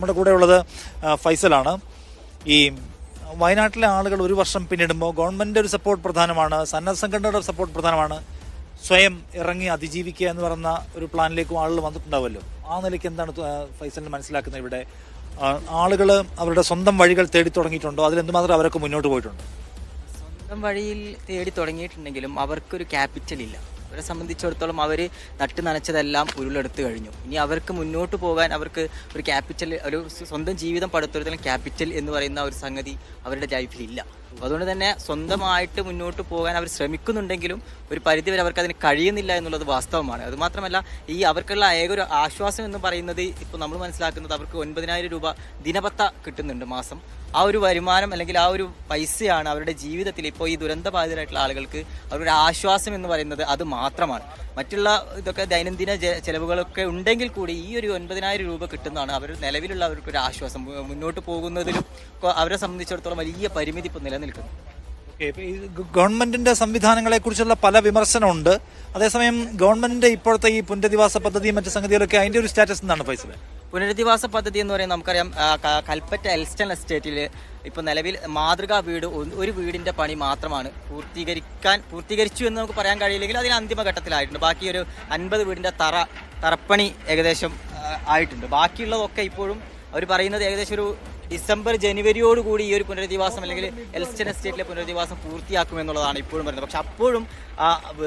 നമ്മുടെ കൂടെ ഉള്ളത് ഫൈസലാണ്. ഈ വയനാട്ടിലെ ആളുകൾ ഒരു വർഷം പിന്നിടുമ്പോൾ ഗവൺമെന്റ് ഒരു സപ്പോർട്ട് പ്രധാനമാണ് സന്നദ്ധ സംഘടനയുടെ സപ്പോർട്ട് പ്രധാനമാണ്. സ്വയം ഇറങ്ങി അതിജീവിക്കുക എന്ന് പറയുന്ന ഒരു പ്ലാനിലേക്കും ആളുകൾ വന്നിട്ടുണ്ടാവുമല്ലോ. ആ നിലയ്ക്ക് എന്താണ് ഫൈസലിന് മനസ്സിലാക്കുന്നത് ഇവിടെ? ആളുകൾ അവരുടെ സ്വന്തം വഴികൾ തേടി തുടങ്ങിയിട്ടുണ്ടോ? അതിൽ എന്തുമാത്രം അവരൊക്കെ മുന്നോട്ട് പോയിട്ടുണ്ട്? സ്വന്തം വഴിയിൽ തേടി തുടങ്ങിയിട്ടുണ്ടെങ്കിലും അവർക്കൊരു ക്യാപിറ്റൽ ഇല്ല. അവരെ സംബന്ധിച്ചിടത്തോളം അവർ നട്ട് നനച്ചതെല്ലാം ഉരുളെടുത്ത് കഴിഞ്ഞു. ഇനി അവർക്ക് മുന്നോട്ട് പോകാൻ അവർക്ക് ഒരു ക്യാപിറ്റൽ ഒരു സ്വന്തം ജീവിതം പടുത്തുയർത്തുന്ന ക്യാപിറ്റൽ എന്ന് പറയുന്ന ഒരു സംഗതി അവരുടെ ലൈഫിൽ ഇല്ല. അതുകൊണ്ട് തന്നെ സ്വന്തമായിട്ട് മുന്നോട്ട് പോകാൻ അവർ ശ്രമിക്കുന്നുണ്ടെങ്കിലും ഒരു പരിധിവരെ അവർക്ക് അതിന് കഴിയുന്നില്ല എന്നുള്ളത് വാസ്തവമാണ്. അതുമാത്രമല്ല ഈ അവർക്കുള്ള ഏക ഒരു ആശ്വാസം എന്ന് പറയുന്നത് ഇപ്പോൾ നമ്മൾ മനസ്സിലാക്കുന്നത് അവർക്ക് ഒൻപതിനായിരം രൂപ ദിനപത്ത കിട്ടുന്നുണ്ട് മാസം. ആ ഒരു വരുമാനം അല്ലെങ്കിൽ ആ ഒരു പൈസയാണ് അവരുടെ ജീവിതത്തിൽ ഇപ്പോൾ ഈ ദുരന്തബാധിതരായിട്ടുള്ള ആളുകൾക്ക് അവരുടെ ആശ്വാസം എന്ന് പറയുന്നത് അത് മാത്രമാണ്. മറ്റുള്ള ഇതൊക്കെ ദൈനംദിന ചെലവുകളൊക്കെ ഉണ്ടെങ്കിൽ കൂടി ഈ ഒരു ഒൻപതിനായിരം രൂപ കിട്ടുന്നതാണ് അവർ നിലവിലുള്ള അവർക്ക് ഒരു ആശ്വാസം മുന്നോട്ട് പോകുന്നതിലും അവരെ സംബന്ധിച്ചിടത്തോളം വലിയ പരിമിതി ഇപ്പോൾ നിലനിൽക്കുന്നു ഈ ഗവൺമെന്റിന്റെ സംവിധാനങ്ങളെ കുറിച്ചുള്ള പല വിമർശനമുണ്ട്. അതേസമയം ഗവൺമെന്റിന്റെ ഇപ്പോഴത്തെ ഈ പുനരധിവാസ പദ്ധതിയും മറ്റു സംഗതികളൊക്കെ അതിന്റെ ഒരു സ്റ്റാറ്റസ് എന്താണ് പൈസ പുനരധിവാസ പദ്ധതി എന്ന് പറയുന്നത് നമുക്കറിയാം കൽപ്പറ്റ എൽസ്റ്റൺ എസ്റ്റേറ്റിൽ ഇപ്പോൾ നിലവിൽ മാതൃകാ വീട് ഒരു വീടിന്റെ പണി മാത്രമാണ് പൂർത്തീകരിക്കാൻ പൂർത്തീകരിച്ചു എന്ന് നമുക്ക് പറയാൻ കഴിയില്ലെങ്കിൽ അതിന് അന്തിമഘട്ടത്തിലായിട്ടുണ്ട് ബാക്കി ഒരു അൻപത് വീടിന്റെ തറ തറപ്പണി ഏകദേശം ആയിട്ടുണ്ട്. ബാക്കിയുള്ളതൊക്കെ ഇപ്പോഴും അവർ പറയുന്നത് ഏകദേശം ഒരു ഡിസംബർ ജനുവരിയോടുകൂടി ഈ ഒരു പുനരധിവാസം അല്ലെങ്കിൽ എൽസ്റ്റൺ എസ്റ്റേറ്റിലെ പുനരധിവാസം പൂർത്തിയാക്കുമെന്നുള്ളതാണ് ഇപ്പോഴും പറയുന്നത് പക്ഷെ അപ്പോഴും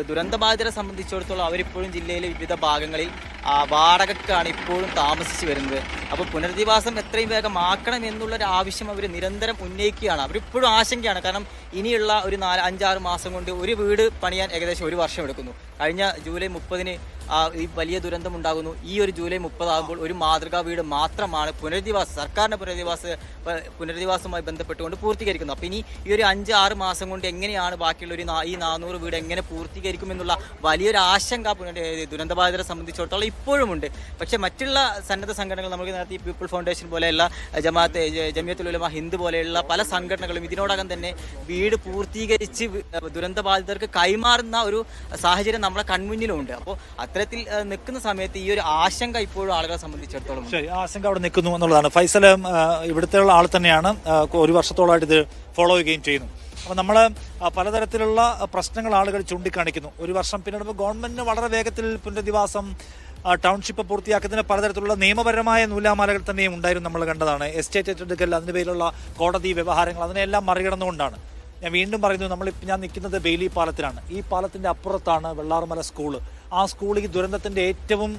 ദുരന്ത ദുരന്തബാധിതരെ സംബന്ധിച്ചിടത്തോളം അവരിപ്പോഴും ജില്ലയിലെ വിവിധ ഭാഗങ്ങളിൽ ആ, വാടകയ്ക്കാണ് ഇപ്പോഴും താമസിച്ചു വരുന്നത്. അപ്പോൾ പുനരധിവാസം എത്രയും വേഗം ആക്കണം എന്നുള്ള ഒരു ആവശ്യം അവർ നിരന്തരം ഉന്നയിക്കുകയാണ്. അവരിപ്പോഴും ആശങ്കയാണ്. കാരണം ഇനിയുള്ള ഒരു നാല് അഞ്ചാറ് മാസം കൊണ്ട് ഒരു വീട് പണിയാൻ ഏകദേശം ഒരു വർഷം എടുക്കുന്നു. കഴിഞ്ഞ ജൂലൈ മുപ്പതിന് ഈ വലിയ ദുരന്തം ഉണ്ടാകുന്നു. ഈ ഒരു ജൂലൈ മുപ്പതാകുമ്പോൾ ഒരു മാതൃകാ വീട് മാത്രമാണ് പുനരധിവാസ സർക്കാരിന്റെ പുനരധിവാസ പുനരധിവാസവുമായി ബന്ധപ്പെട്ടുകൊണ്ട് പൂർത്തീകരിക്കുന്നത്. അപ്പോൾ ഇനി ഈ ഒരു അഞ്ച് ആറ് മാസം കൊണ്ട് എങ്ങനെയാണ് ബാക്കിയുള്ള ഒരു ഈ നാനൂറ് വീട് എങ്ങനെ പൂർത്തീകരിക്കുമെന്നുള്ള വലിയൊരു ആശങ്ക പുനർ ദുരന്തബാധിതരെ സംബന്ധിച്ചിടത്തോളം ഇപ്പോഴും ഉണ്ട് പക്ഷേ മറ്റുള്ള സന്നദ്ധ സംഘടനകൾ നമുക്ക് നേരത്തെ പീപ്പിൾ ഫൗണ്ടേഷൻ പോലെയുള്ള ജമാഅത്ത് ജമിയത്തുൽ ഉലമ ഹിന്ദ് പോലെയുള്ള പല സംഘടനകളും ഇതിനോടകം തന്നെ വീട് പൂർത്തീകരിച്ച് ദുരന്ത ബാധിതർക്ക് കൈമാറുന്ന ഒരു സാഹചര്യം നമ്മളെ കൺമുന്നിലുണ്ട്. അപ്പോൾ അത്തരത്തിൽ നിൽക്കുന്ന സമയത്ത് ഈ ഒരു ആശങ്ക ഇപ്പോഴും ആളുകളെ സംബന്ധിച്ചിടത്തോളം ആശങ്ക അവിടെ നിൽക്കുന്നു എന്നുള്ളതാണ്. ഫൈസൽ ഇവിടുത്തെ ആൾ തന്നെയാണ്. ഒരു വർഷത്തോളമായിട്ട് ഇത് ഫോളോ ചെയ്യുകയും ചെയ്യുന്നു. അപ്പോൾ നമ്മൾ പലതരത്തിലുള്ള പ്രശ്നങ്ങൾ ആളുകൾ ചൂണ്ടിക്കാണിക്കുന്നു. ഒരു വർഷം പിന്നീട് ഗവൺമെന്റിന് വളരെ വേഗത്തിൽ പുനരധിവാസം ടൗൺഷിപ്പ് പൂർത്തിയാക്കുന്നതിന് പലതരത്തിലുള്ള നിയമപരമായ നൂലാമാലകൾ തന്നെയും ഉണ്ടായിരുന്നു നമ്മൾ കണ്ടതാണ്. എസ്റ്റേറ്റ് ഏറ്റെടുക്കൽ അതിന് പേരിലുള്ള കോടതി വ്യവഹാരങ്ങൾ അതിനെല്ലാം മറികടന്നുകൊണ്ടാണ്. ഞാൻ വീണ്ടും പറയുന്നു നമ്മൾ ഞാൻ നിൽക്കുന്നത് ബെയിലി പാലത്തിലാണ്. ഈ പാലത്തിന്റെ അപ്പുറത്താണ് വെള്ളാർമല സ്കൂൾ ആ സ്കൂൾ ഈ ദുരന്തത്തിന്റെ ഏറ്റവും